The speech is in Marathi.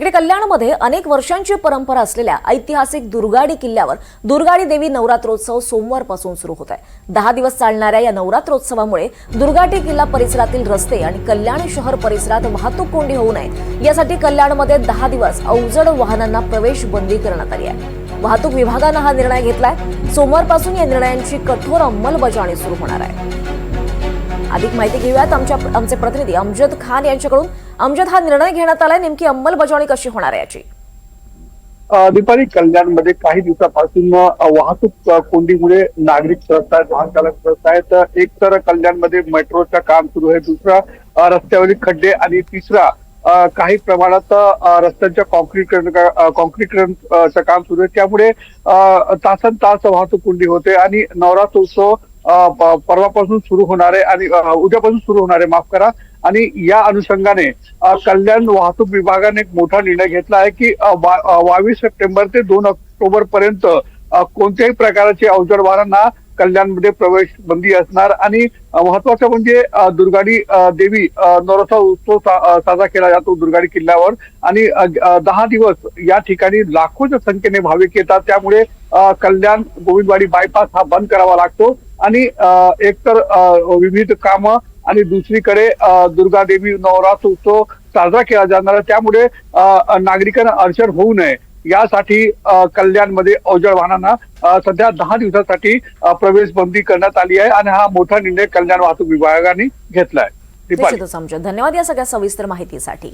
तिकडे कल्याणमध्ये अनेक वर्षांची परंपरा असलेल्या ऐतिहासिक दुर्गाडी किल्ल्यावर दुर्गाडी देवी नवरात्रोत्सव सोमवारपासून सुरू होत आहे. दहा दिवस चालणाऱ्या या नवरात्रोत्सवामुळे दुर्गाटी किल्ला परिसरातील रस्ते आणि कल्याण शहर परिसरात वाहतूक कोंडी होऊ नये यासाठी कल्याणमध्ये दहा दिवस अवजड वाहनांना प्रवेश बंदी करण्यात आली आहे. वाहतूक विभागानं हा निर्णय घेतलाय. सोमवारपासून या निर्णयांची कठोर अंमलबजावणी सुरू होणार आहे. अधिक माहिती घेऊयात. आमच्या आमचे प्रतिनिधी अमजद खान यांच्याकडून. अमजद हा निर्णय घेण्यात आलाय. नेमकी अंमलबजावणी कशी होणार आहे याची? कल्याण कल्याणमध्ये काही दिवसापासून वाहतूक कोंडीमुळे नागरिक त्रस्त आहेत वाहन चालक त्रस्त आहेत एक तर कल्याणमध्ये मेट्रोचं काम सुरू आहे. दुसरा रस्त्यावरील खड्डे आणि तिसरा काही प्रमाणात रस्त्यांच्या कॉन्क्रीटकरण कॉन्क्रीटकरणचं काम सुरू आहे. त्यामुळे तासन तास वाहतूक कोंडी होते आणि नवरात्रोत्सव परवापासून सुरू होणार आहे आणि उद्यापासून सुरू होणार आहे माफ करा. आणि या अनुषंगाने कल्याण वाहतूक विभागाने एक मोठा निर्णय घेतला आहे की बावीस सप्टेंबर ते दोन ऑक्टोबर पर्यंत कोणत्याही प्रकारचे अवजड वाहनांना कल्याणमध्ये प्रवेश बंदी असणार. आणि महत्वाचं म्हणजे दुर्गाडी देवी अ, नवरात्र उत्सव साजरा केला जातो दुर्गाडी किल्ल्यावर. आणि दहा दिवस या ठिकाणी लाखोच्या संख्येने भाविक येतात. त्यामुळे कल्याण गोविंदवाडी बायपास हा बंद करावा लागतो. आणि एकतर विविध कामं आणि दुसरीकडे दुर्गा दुर्गादेवी नवरात्र उत्सव साजरा केला जाणार आहे. त्यामुळे नागरिकांना अडचण होऊ नये. यासाठी कल्याणमध्ये अवजड वाहनांना सध्या दहा दिवसासाठी प्रवेश बंदी करण्यात आली आहे आणि हा मोठा निर्णय कल्याण वाहतूक विभागाने घेतलाय. धन्यवाद या सगळ्या सविस्तर माहितीसाठी.